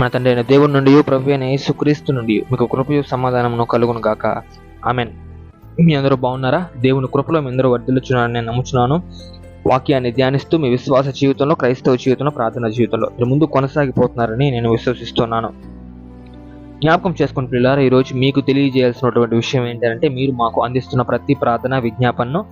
మన తండ్రి అయిన దేవుని నుండి ప్రభు అయిన యేసుక్రీస్తు నుండి మీకు కృపయు సమాధానమును కలుగును గాక. ఆమెన్. మీ అందరూ బాగున్నారా? దేవుని కృపలో మీ అందరూ వర్ధిల్లుచున్నారని నేను నమ్ముచున్నాను. వాక్యాన్ని ధ్యానిస్తూ మీ విశ్వాస జీవితంలో క్రైస్తవ జీవితంలో ప్రార్థన జీవితంలో మీరు ముందు కొనసాగిపోతున్నారని నేను విశ్వసిస్తున్నాను. జ్ఞాపకం చేసుకుని పిల్లారా ఈరోజు మీకు తెలియజేయాల్సినటువంటి విషయం ఏంటంటే మీరు మాకు అందిస్తున్న ప్రతి ప్రార్థన విజ్ఞాపనను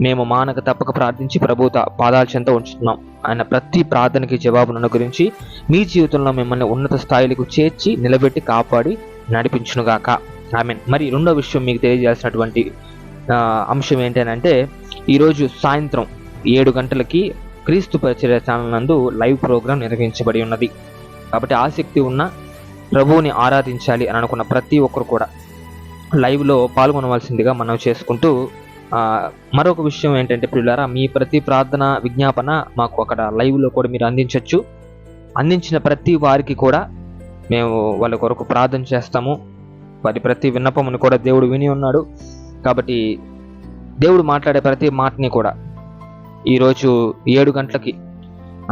మేము మానక తప్పక ప్రార్థించి ప్రభుత పాదాల చెంత ఉంచుతున్నాం. ఆయన ప్రతి ప్రార్థనకి జవాబును అనుగురించి మీ జీవితంలో మిమ్మల్ని ఉన్నత స్థాయిలకు చేర్చి నిలబెట్టి కాపాడి నడిపించునుగాక. మీన్ మరి రెండో విషయం మీకు తెలియజేసినటువంటి అంశం ఏంటంటే ఈరోజు సాయంత్రం ఏడు గంటలకి క్రీస్తు పరిచర్య ఛానల్ నందు లైవ్ ప్రోగ్రాం నిర్వహించబడి ఉన్నది. కాబట్టి ఆసక్తి ఉన్న ప్రభువుని ఆరాధించాలి అని అనుకున్న ప్రతి ఒక్కరు కూడా లైవ్లో పాల్గొనవలసిందిగా మనం చేసుకుంటూ మరొక విషయం ఏంటంటే పిల్లారా మీ ప్రతి ప్రార్థన విజ్ఞాపన మాకు అక్కడ లైవ్లో కూడా మీరు అందించవచ్చు అందించిన ప్రతి వారికి కూడా మేము వాళ్ళ కొరకు ప్రార్థన చేస్తాము. వారి ప్రతి విన్నపమును కూడా దేవుడు విని ఉన్నాడు. కాబట్టి దేవుడు మాట్లాడే ప్రతి మాటని కూడా ఈరోజు ఏడు గంటలకి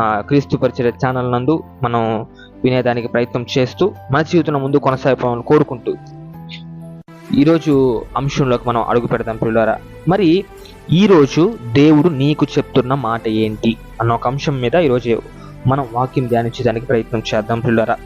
క్రీస్తు పరిచయ ఛానల్ నందు మనం వినేదానికి ప్రయత్నం చేస్తూ మన జీవితంలో ముందు కొనసాగిపోవాలని కోరుకుంటూ ఈరోజు అంశంలోకి మనం అడుగు పెడదాం పిల్లరా మరి ఈరోజు దేవుడు నీకు చెప్తున్న మాట ఏంటి? అన్న ఒక అంశం మీద ఈరోజు మనం వాక్యం ధ్యానించడానికి ప్రయత్నం చేద్దాం పిల్లరా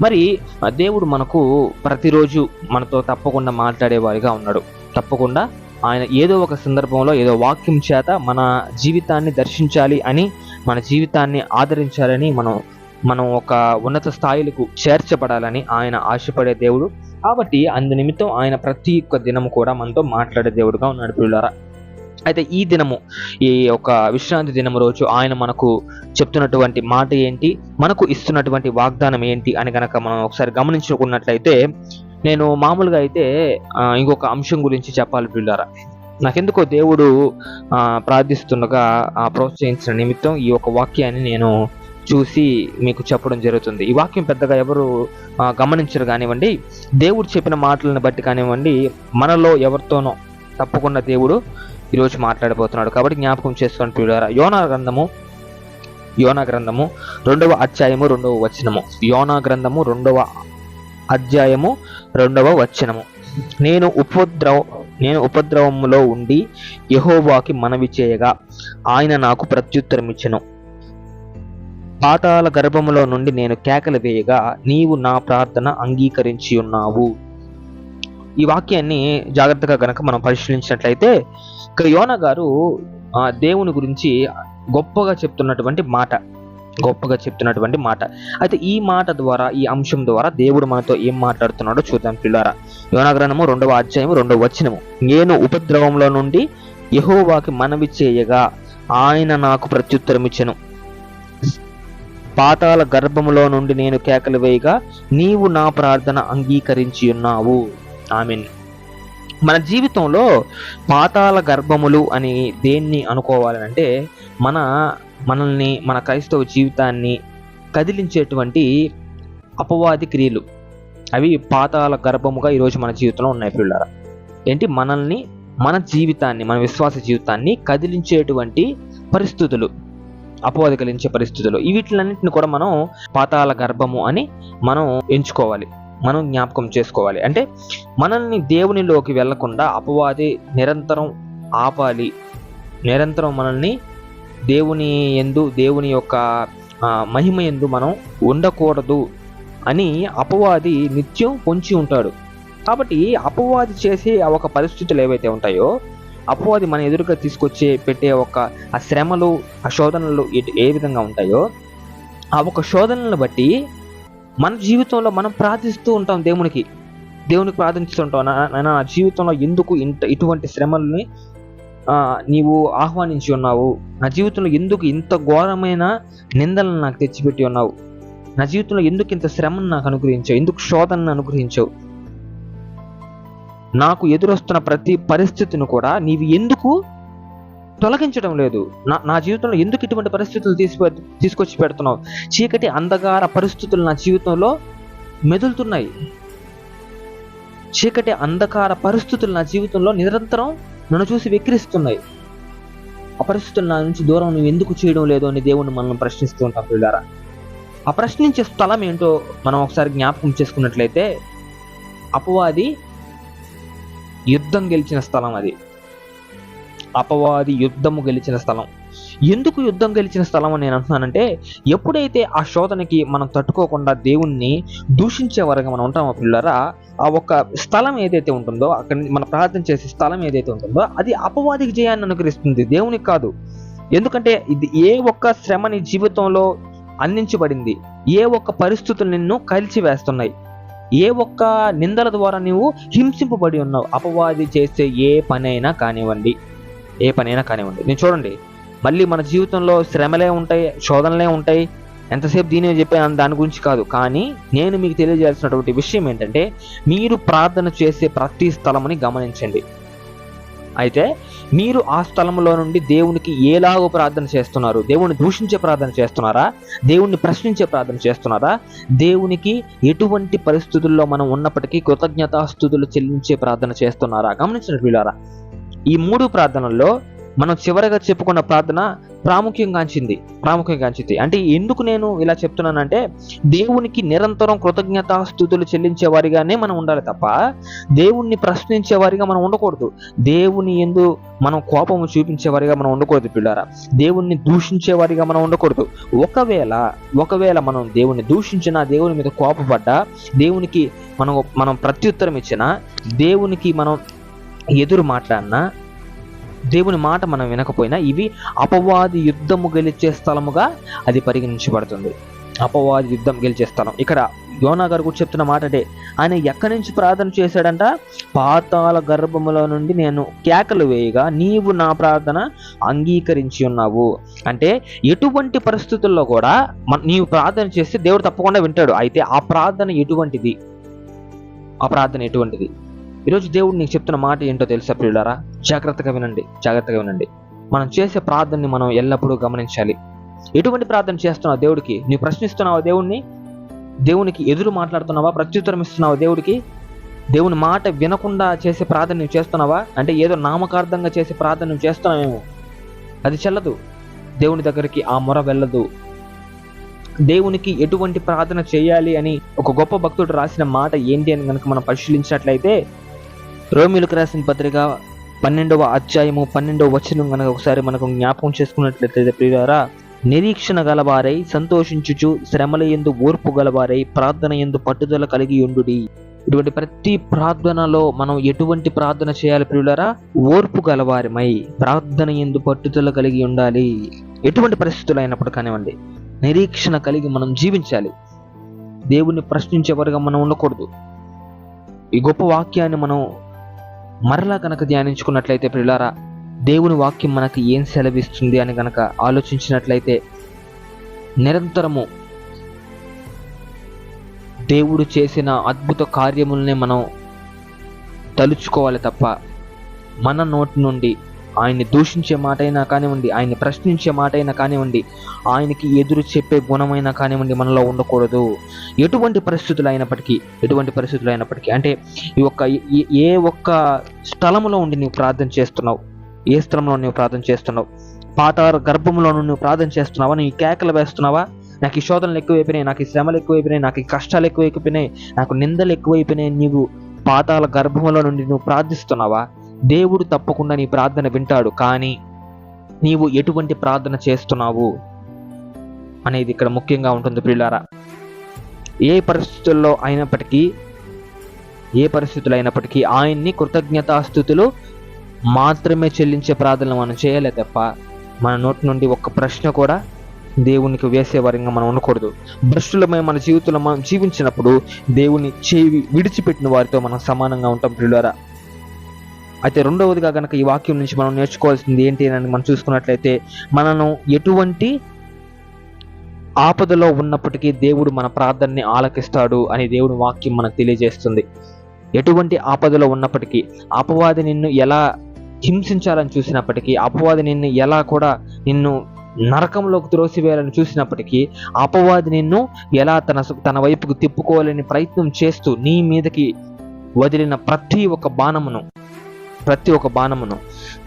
మరి ఆ దేవుడు మనకు ప్రతిరోజు మనతో తప్పకుండా మాట్లాడేవారిగా ఉన్నాడు. తప్పకుండా ఆయన ఏదో ఒక సందర్భంలో ఏదో వాక్యం చేత మన జీవితాన్ని దర్శించాలి అని మన జీవితాన్ని ఆదరించాలని మనం మనం ఒక ఉన్నత స్థాయిలకు చేర్చబడాలని ఆయన ఆశపడే దేవుడు కాబట్టి అందు నిమిత్తం ఆయన ప్రతి ఒక్క దినము కూడా మనతో మాట్లాడే దేవుడుగా ఉన్నాడు పిల్లరా అయితే ఈ దినము ఈ యొక్క విశ్రాంతి దినము రోజు ఆయన మనకు చెప్తున్నటువంటి మాట ఏంటి? మనకు ఇస్తున్నటువంటి వాగ్దానం ఏంటి? అని కనుక మనం ఒకసారి గమనించుకున్నట్లయితే నేను మామూలుగా అయితే ఇంకొక అంశం గురించి చెప్పాలి పిల్లరా నాకెందుకో దేవుడు ప్రార్థిస్తుండగా ప్రోత్సహించిన నిమిత్తం ఈ యొక్క వాక్యాన్ని నేను చూసి మీకు చెప్పడం జరుగుతుంది. ఈ వాక్యం పెద్దగా ఎవరు గమనించరు కానివ్వండి. దేవుడు చెప్పిన మాటలను బట్టి కానివ్వండి మనలో ఎవరితోనో తప్పకుండా దేవుడు ఈరోజు మాట్లాడబోతున్నాడు. కాబట్టి జ్ఞాపకం చేసుకొని పిల్లారా యోనా గ్రంథము యోనా గ్రంథము రెండవ అధ్యాయము రెండవ వచనము. యోనా గ్రంథము రెండవ అధ్యాయము రెండవ వచనము. నేను ఉపద్రవ నేను ఉపద్రవములో ఉండి యహోవాకి మనవి చేయగా ఆయన నాకు ప్రత్యుత్తరం ఇచ్చను పాతాల గర్భములో నుండి నేను కేకలు వేయగా నీవు నా ప్రార్థన అంగీకరించి ఉన్నావు. ఈ వాక్యాన్ని జాగ్రత్తగా గనక మనం పరిశీలించినట్లయితే ఇక్కడ యోన గారు ఆ, దేవుని గురించి గొప్పగా చెప్తున్నటువంటి మాట. గొప్పగా చెప్తున్నటువంటి మాట. అయితే ఈ మాట ద్వారా ఈ అంశం ద్వారా దేవుడు మనతో ఏం మాట్లాడుతున్నాడో చూద్దాం పిల్లారా. యోనా రెండవ అధ్యాయము రెండవ వచనము. నేను ఉపద్రవంలో నుండి యహోవాకి మనవి చేయగా ఆయన నాకు ప్రత్యుత్తరం ఇచ్చెను పాతాల గర్భములో నుండి నేను కేకలు వేయగా నీవు నా ప్రార్థన అంగీకరించి ఉన్నావు. ఆమెన్. మన జీవితంలో పాతాల గర్భములు అని దేన్ని అనుకోవాలంటే మన మనల్ని మన క్రైస్తవ జీవితాన్ని కదిలించేటువంటి అపవాది క్రియలు. అవి పాతాల గర్భముగా ఈరోజు మన జీవితంలో ఉన్నాయి పిల్లల ఏంటి? మనల్ని మన జీవితాన్ని మన విశ్వాస జీవితాన్ని కదిలించేటువంటి పరిస్థితులు. అపవాది కలిగించే పరిస్థితులు వీటిలన్నింటిని కూడా మనం పాతాల గర్భము అని మనం ఎంచుకోవాలి. మనం జ్ఞాపకం చేసుకోవాలి. అంటే మనల్ని దేవునిలోకి వెళ్ళకుండా అపవాది నిరంతరం ఆపాలి. నిరంతరం మనల్ని దేవుని ఎందు దేవుని యొక్క మహిమ ఎందు మనం ఉండకూడదు అని అపవాది నిత్యం పొంచి ఉంటాడు. కాబట్టి అపవాది చేసే ఆ ఒక పరిస్థితులు ఏవైతే ఉంటాయో అపవాది మన ఎదురుగా తీసుకొచ్చే పెట్టే ఒక ఆ శ్రమలు ఆ శోధనలు ఏ విధంగా ఉంటాయో ఆ ఒక శోధనలను బట్టి మన జీవితంలో మనం ప్రార్థిస్తూ ఉంటాం దేవునికి. దేవునికి ప్రార్థిస్తుంటాం నా నా- నా జీవితంలో ఎందుకు ఇంత ఇటువంటి శ్రమల్ని నీవు ఆహ్వానించి ఉన్నావు? నా జీవితంలో ఎందుకు ఇంత ఘోరమైన నిందలను నాకు తెచ్చిపెట్టి ఉన్నావు? నా జీవితంలో ఎందుకు ఇంత శ్రమను నాకు అనుగ్రహించావు? ఎందుకు శోధనను అనుగ్రహించావు? నాకు ఎదురొస్తున్న ప్రతి పరిస్థితిని కూడా నీవు ఎందుకు తొలగించడం లేదు? నా నా జీవితంలో ఎందుకు ఇటువంటి పరిస్థితులు తీసి తీసుకొచ్చి పెడుతున్నావు? చీకటి అంధకార పరిస్థితులు నా జీవితంలో మెదులుతున్నాయి. చీకటి అంధకార పరిస్థితులు నా జీవితంలో నిరంతరం నన్ను చూసి వెక్కిరిస్తున్నాయి. ఆ పరిస్థితులు నా నుంచి దూరం నువ్వు ఎందుకు చేయడం లేదు అని దేవుణ్ణి మనం ప్రశ్నిస్తూ ఉంటాం పిల్లారా ఆ ప్రశ్నించే స్థలం ఏంటో మనం ఒకసారి జ్ఞాపకం చేసుకున్నట్లయితే అపవాది యుద్ధం గెలిచిన స్థలం అది. అపవాది యుద్ధము గెలిచిన స్థలం. ఎందుకు యుద్ధం గెలిచిన స్థలం అని నేను అంటున్నానంటే ఎప్పుడైతే ఆ శోధనకి మనం తట్టుకోకుండా దేవుణ్ణి దూషించే వరకు మనం ఉంటామో పిల్లరా ఆ ఒక్క స్థలం ఏదైతే ఉంటుందో అక్కడ మనం ప్రార్థన చేసే స్థలం ఏదైతే ఉంటుందో అది అపవాదికి జయాన్ని అనుకరిస్తుంది దేవునికి కాదు. ఎందుకంటే ఇది ఏ ఒక్క శ్రమ నీ జీవితంలో అందించబడింది ఏ ఒక్క పరిస్థితులు నిన్ను కలిచివేస్తున్నాయి ఏ ఒక్క నిందల ద్వారా నీవు హింసింపబడి ఉన్నావు? అపవాది చేసే ఏ పనైనా కానివ్వండి. ఏ పనైనా కానివ్వండి. నేను చూడండి. మళ్ళీ మన జీవితంలో శ్రమలే ఉంటాయి శోధనలే ఉంటాయి. ఎంతసేపు దీని చెప్పే దాని గురించి కాదు. కానీ నేను మీకు తెలియజేయాల్సినటువంటి విషయం ఏంటంటే మీరు ప్రార్థన చేసే ప్రతి స్థలముని గమనించండి. అయితే మీరు ఆ స్థలంలో నుండి దేవునికి ఏలాగో ప్రార్థన చేస్తున్నారు? దేవుని దూషించే ప్రార్థన చేస్తున్నారా? దేవుణ్ణి ప్రశ్నించే ప్రార్థన చేస్తున్నారా? దేవునికి ఎటువంటి పరిస్థితుల్లో మనం ఉన్నప్పటికీ కృతజ్ఞతాస్థుతులు చెల్లించే ప్రార్థన చేస్తున్నారా? గమనించిన వీళ్ళారా ఈ మూడు ప్రార్థనల్లో మనం చివరగా చెప్పుకున్న ప్రార్థన ప్రాముఖ్యంగాంచింది ప్రాముఖ్యంగాంచింది. అంటే ఎందుకు నేను ఇలా చెప్తున్నానంటే దేవునికి నిరంతరం కృతజ్ఞతాస్థుతులు చెల్లించే వారిగానే మనం ఉండాలి తప్ప దేవుణ్ణి ప్రశ్నించే వారిగా మనం ఉండకూడదు. దేవుని ఎందు మనం కోపము చూపించే వారిగా మనం ఉండకూడదు పిల్లారా. దేవుణ్ణి దూషించే వారిగా మనం ఉండకూడదు. ఒకవేళ ఒకవేళ మనం దేవుణ్ణి దూషించినా దేవుని మీద కోపపడ్డా దేవునికి మనం మనం ప్రత్యుత్తరం ఇచ్చినా దేవునికి మనం ఎదురు మాట్లాడినా దేవుని మాట మనం వినకపోయినా ఇవి అపవాది యుద్ధము గెలిచే స్థలముగా అది పరిగణించబడుతుంది. అపవాది యుద్ధం గెలిచే స్థలం. ఇక్కడ యోనా గారు కూడా చెప్తున్న మాట అదే. ఆయన ఎక్కడి నుంచి ప్రార్థన చేశాడంట? పాతాల గర్భములో నుండి నేను కేకలు వేయగా నీవు నా ప్రార్థన అంగీకరించి ఉన్నావు. అంటే ఎటువంటి పరిస్థితుల్లో కూడా నీవు ప్రార్థన చేస్తే దేవుడు తప్పకుండా వింటాడు. అయితే ఆ ప్రార్థన ఎటువంటిది? ఆ ప్రార్థన ఎటువంటిది? ఈరోజు దేవుడు నీకు చెప్తున్న మాట ఏంటో తెలుసా ప్రియులారా? జాగ్రత్తగా వినండి జాగ్రత్తగా వినండి. మనం చేసే ప్రార్థనని మనం ఎల్లప్పుడూ గమనించాలి. ఎటువంటి ప్రార్థన చేస్తున్నావు దేవుడికి? నీవు ప్రశ్నిస్తున్నావా దేవుణ్ణి? దేవునికి ఎదురు మాట్లాడుతున్నావా? ప్రత్యుత్తరం ఇస్తున్నావా దేవుడికి? దేవుని మాట వినకుండా చేసే ప్రార్థన నువ్వు చేస్తున్నావా? అంటే ఏదో నామకార్థంగా చేసే ప్రార్థన నువ్వు చేస్తున్నావేమో? అది చెల్లదు. దేవుని దగ్గరికి ఆ మొర వెళ్ళదు. దేవునికి ఎటువంటి ప్రార్థన చేయాలి అని ఒక గొప్ప భక్తుడు రాసిన మాట ఏంటి అని కనుక మనం పరిశీలించినట్లయితే రోమిలకు రాసిన పత్రిక పన్నెండవ అధ్యాయము పన్నెండవ వచనం కనుక ఒకసారి మనకు జ్ఞాపకం చేసుకున్నట్లయితే ప్రియారా నిరీక్షణ గలవారై సంతోషించుచు శ్రమల ఎందు ఓర్పు గలవారై ప్రార్థన ఎందు పట్టుదల కలిగి ఉండు ఇటువంటి ప్రతి ప్రార్థనలో మనం ఎటువంటి ప్రార్థన చేయాలి ప్రియులరా? ఓర్పు గలవారిమై ప్రార్థన ఎందు పట్టుదల కలిగి ఉండాలి. ఎటువంటి పరిస్థితులు అయినప్పుడు కానివ్వండి నిరీక్షణ కలిగి మనం జీవించాలి. దేవుణ్ణి ప్రశ్నించేవారుగా మనం ఉండకూడదు. ఈ గొప్ప వాక్యాన్ని మనం మరలా కనుక ధ్యానించుకున్నట్లయితే ప్రిలారా దేవుని వాక్యం మనకి ఏం సెలవిస్తుంది అని గనక ఆలోచించినట్లయితే నిరంతరము దేవుడు చేసిన అద్భుత కార్యములనే మనం తలుచుకోవాలి తప్ప మన నోటి నుండి ఆయన్ని దూషించే మాట అయినా కానివ్వండి ఆయన్ని ప్రశ్నించే మాట అయినా కానివ్వండి ఆయనకి ఎదురు చెప్పే గుణమైనా కానివ్వండి మనలో ఉండకూడదు. ఎటువంటి పరిస్థితులు అయినప్పటికీ ఎటువంటి పరిస్థితులు అయినప్పటికీ అంటే ఈ ఒక్క ఏ ఒక్క స్థలంలో ఉండి నీవు ప్రార్థన చేస్తున్నావు ఏ స్థలంలో నువ్వు ప్రార్థన చేస్తున్నావు పాత గర్భంలో నువ్వు ప్రార్థన చేస్తున్నావా నీ కేకలు వేస్తున్నావా? నాకు ఈ శోధనలు ఎక్కువైపోయినాయి నాకు ఈ శ్రమలు ఎక్కువైపోయినాయి నాకు ఈ కష్టాలు ఎక్కువైపోయినాయి నాకు నిందలు ఎక్కువైపోయినాయి నీవు పాతాల గర్భంలో నుండి నువ్వు ప్రార్థిస్తున్నావా? దేవుడు తప్పకుండా నీ ప్రార్థన వింటాడు కానీ నీవు ఎటువంటి ప్రార్థన చేస్తున్నావు అనేది ఇక్కడ ముఖ్యంగా ఉంటుంది ప్రియులారా. ఏ పరిస్థితుల్లో అయినప్పటికీ ఏ పరిస్థితులు అయినప్పటికీ ఆయన్ని కృతజ్ఞతాస్థుతులు మాత్రమే చెల్లించే ప్రార్థనలు మనం చేయలే తప్ప మన నోటి నుండి ఒక్క ప్రశ్న కూడా దేవునికి వేసేవారంగా మనం ఉండకూడదు. భ్రష్టులమై మన జీవితంలో మనం జీవించినప్పుడు దేవుని చేవి విడిచిపెట్టిన వారితో మనం సమానంగా ఉంటాం పిల్లరా అయితే రెండవదిగా కనుక ఈ వాక్యం నుంచి మనం నేర్చుకోవాల్సింది ఏంటి అని మనం చూసుకున్నట్లయితే మనను ఎటువంటి ఆపదలో ఉన్నప్పటికీ దేవుడు మన ప్రార్థనని ఆలకిస్తాడు అని దేవుని వాక్యం మనకు తెలియజేస్తుంది. ఎటువంటి ఆపదలో ఉన్నప్పటికీ అపవాది నిన్ను ఎలా హింసించాలని చూసినప్పటికీ అపవాది నిన్ను ఎలా కూడా నిన్ను నరకంలోకి త్రోసివేయాలని చూసినప్పటికీ అపవాది నిన్ను ఎలా తన తన వైపుకు తిప్పుకోవాలని ప్రయత్నం చేస్తూ నీ మీదకి వదిలిన ప్రతి ఒక్క బాణమును ప్రతి ఒక్క బాణమును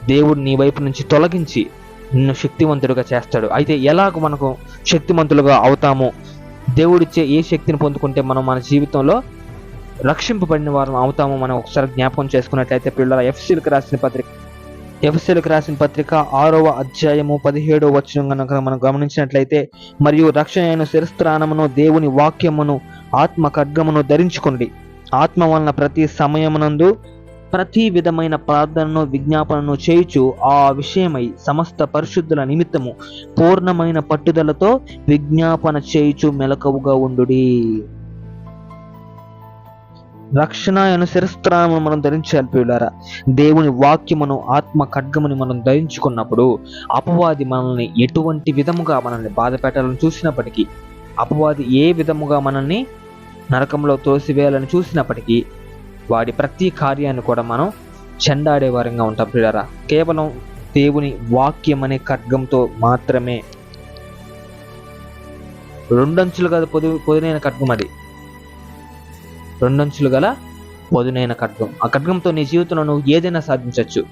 దేవుడు నీ వైపు నుంచి తొలగించి నిన్ను శక్తివంతుడిగా చేస్తాడు. అయితే ఎలాగ మనకు శక్తివంతులుగా అవుతాము? దేవుడిచ్చే ఏ శక్తిని పొందుకుంటే మనం మన జీవితంలో రక్షింపబడిన వారం అవుతామో మనం ఒకసారి జ్ఞాపకం చేసుకున్నట్లయితే పిల్లల ఎఫ్సీలకు రాసిన పత్రిక ఎఫ్సీలకు రాసిన పత్రిక ఆరవ అధ్యాయము పదిహేడవ వచనం కనుక మనం గమనించినట్లయితే మరియు రక్షణ అయిన శిరస్త్రానమును దేవుని వాక్యమును ఆత్మ ఖడ్గమును ధరించుకోండి ఆత్మ వలన ప్రతి సమయమునందు ప్రతి విధమైన ప్రార్థనను విజ్ఞాపనను చేయుచు ఆ విషయమై సమస్త పరిశుద్ధుల నిమిత్తము పూర్ణమైన పట్టుదలతో విజ్ఞాపన చేయుచు మెలకువగా ఉండుడి. రక్షణ అను శిరస్త్రాలను మనం ధరించాలి పిల్లారా దేవుని వాక్యమును ఆత్మ ఖడ్గముని మనం ధరించుకున్నప్పుడు అపవాది మనల్ని ఎటువంటి విధముగా మనల్ని బాధ పెట్టాలని చూసినప్పటికీ అపవాది ఏ విధముగా మనల్ని నరకంలో తోసివేయాలని చూసినప్పటికీ వాడి ప్రతి కార్యాన్ని కూడా మనం చెండాడే వారంగా ఉంటాం పిల్లరా కేవలం దేవుని వాక్యం అనే ఖడ్గంతో మాత్రమే రెండంచులు గల పొదు పొదునైన ఖడ్గం అది. రెండంచులు గల పొదునైన ఖడ్గం. ఆ ఖడ్గంతో నీ జీవితంలో నువ్వు ఏదైనా సాధించవచ్చు.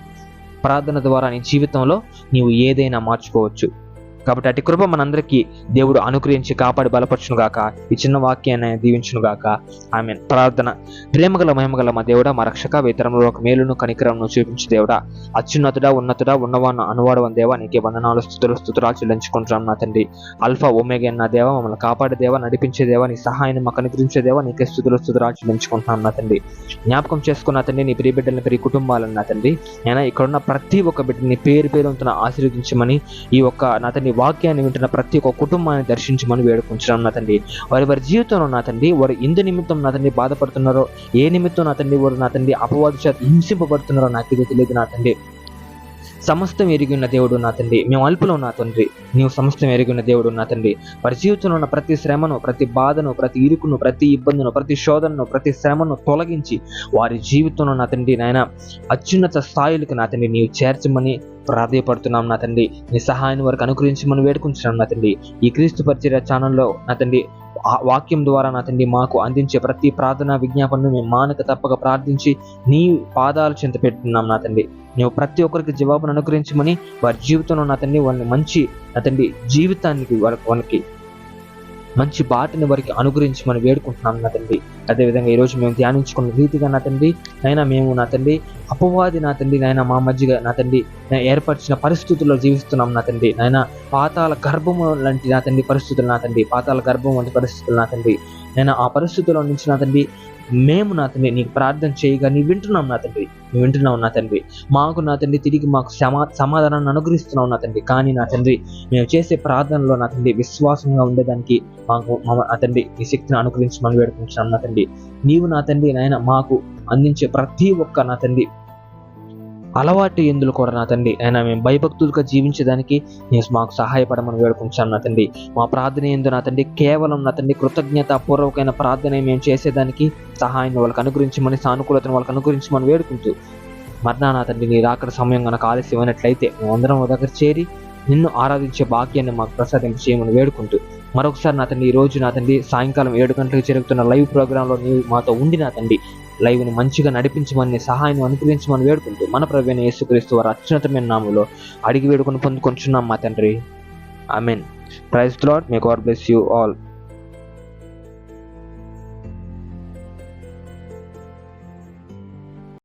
ప్రార్థన ద్వారా నీ జీవితంలో నీవు ఏదైనా మార్చుకోవచ్చు. కాబట్టి అటు కృప మనందరికీ దేవుడు అనుగ్రహించి కాపాడి బలపరచునుగాక ఈ చిన్న వాక్యాన్ని దీవించునుగాక ఆమె ప్రార్థన. ప్రేమగల మహిమగల మా దేవుడా మా రక్షక వేతరంలో ఒక మేలును కనికరంను చూపించి దేవుడా. అత్యున్నతుడా ఉన్నతుడా ఉన్నవాను అనువాడవని దేవా నీకే వందనాలు స్థుతులు స్థుతురాలు చెల్లించుకుంటున్నాం నా తండ్రి. అల్ఫా ఒమేగా నా దేవా మమ్మల్ని కాపాడే దేవా నడిపించే దేవా నీ సహాయాన్ని మాకు అనుగ్రహించే దేవా నీకే స్థుతులు స్థుతురాలు చెల్లించుకుంటున్నాం నా తండ్రి. జ్ఞాపకం చేసుకున్న తండ్రి నీ ప్రియ బిడ్డలని ప్రియ కుటుంబాలను నా తండ్రి. నేను ఇక్కడున్న ప్రతి ఒక్క బిడ్డని పేరు పేరు ఆశీర్వదించమని ఈ ఒక్క నా తండ్రి వాక్యాన్ని వింటున్న ప్రతి ఒక్క కుటుంబాన్ని దర్శించమని వేడుకుంటున్నాం నా తండ్రి. వారి వారి జీవితంలో నా తండ్రి వారు ఎందు నిమిత్తం నా తండ్రి బాధపడుతున్నారో ఏ నిమిత్తం నా తండ్రి వారు నా తండ్రి అపవాదు చేత హింసింపబడుతున్నారో నాకు తెలియదు నా తండ్రి. సమస్తం ఎరిగి ఉన్న దేవుడు నా తండ్రి. మేము అల్పులో నా తండ్రి. నీవు సమస్తం ఎరిగి ఉన్న దేవుడు నా తండ్రి. వారి జీవితంలో ఉన్న ప్రతి శ్రమను ప్రతి బాధను ప్రతి ఇరుకును ప్రతి ఇబ్బందును ప్రతి శోధనను ప్రతి శ్రమను తొలగించి వారి జీవితంలో నా తండ్రి నాయన అత్యున్నత స్థాయిలకు నా తండ్రి నీవు చేర్చమని ప్రాధాయపడుతున్నాం నా తండ్రి. నీ సహాయాన్ని వారికి అనుగ్రహించమని వేడుకుంటున్నాం నా తండ్రి. ఈ క్రీస్తు పరిచయ ఛానల్లో నా తండ్రి వాక్యం ద్వారా నా తండ్రి మాకు అందించే ప్రతి ప్రార్థన విజ్ఞాపనను మేము మానక తప్పక ప్రార్థించి నీ పాదాలు చెంత పెట్టున్నాం నా తండ్రి. నువ్వు ప్రతి ఒక్కరికి జవాబును అనుగ్రహించమని వారి జీవితంలో నా తండ్రి వాళ్ళని మంచి నా తండ్రి జీవితానికి వాళ్ళకి వాళ్ళకి మంచి బాటని వారికి మనం వేడుకుంటున్నాం నా తండ్రి. అదేవిధంగా ఈరోజు మేము ధ్యానించుకున్న రీతిగా నా తండ్రి నైనా మేము నా తండ్రి అపవాది నా తండ్రి నాయన మా మధ్యగా నా తండ్రి ఏర్పరిచిన పరిస్థితుల్లో జీవిస్తున్నాం నా తండ్రి. నాయన పాతాల గర్భము లాంటి నా తండ్రి పరిస్థితులు నా తండ్రి పాతాల గర్భం వంటి పరిస్థితులు నా తండ్రి. నేను ఆ పరిస్థితుల్లో నుంచి నా తండ్రి మేము నా తండ్రి నీకు ప్రార్థన చేయగా నీ వింటున్నాం నా తండ్రి నువ్వు వింటున్నావు నా తండ్రి. మాకు నా తండ్రి తిరిగి మాకు సమా సమాధానాన్ని అనుగ్రహిస్తున్నావు నా తండ్రి. కానీ నా తండ్రి మేము చేసే ప్రార్థనలో నా తండ్రి విశ్వాసంగా ఉండేదానికి మాకు నా తండ్రి నీ శక్తిని అనుగ్రహించమని వేడుకుంటున్నాం నా తండ్రి. నీవు నా తండ్రి నాయన మాకు అందించే ప్రతి ఒక్క నా తండ్రి అలవాటు ఎందులు కూడా నా తండ్రి. ఆయన మేము భయభక్తులుగా జీవించడానికి నేను మాకు సహాయపడమని వేడుకుంటాను నా తండ్రి. మా ప్రార్థన ఎందు నా తండ్రి కేవలం నా తండ్రి కృతజ్ఞత పూర్వకమైన ప్రార్థన మేము చేసేదానికి సహాయం వాళ్ళకి అనుగ్రహించమని సానుకూలతను వాళ్ళకి అనుగ్రహించమని వేడుకుంటూ మరణా నా తండ్రి నీ రాకడ సమయం కనుక ఆలస్యమైనట్లయితే మేమందరం దగ్గర చేరి నిన్ను ఆరాధించే భాగ్యాన్ని మాకు ప్రసాదింప చేయమని వేడుకుంటూ మరొకసారి నా తండ్రి ఈ రోజు నా తండ్రి సాయంకాలం ఏడు గంటలకు జరుగుతున్న లైవ్ ప్రోగ్రాంలో నీవు మాతో ఉండి నా తండ్రి లైవ్ని మంచిగా నడిపించమని సహాయం అనుగ్రహించమని వేడుకుంటూ మన ప్రవీణ యేసుక్రీస్తు వారి అత్యున్నతమైన నామంలో అడిగి వేడుకొని పొందుకొంచున్నాం మా తండ్రి. I mean praise lord may God bless you all.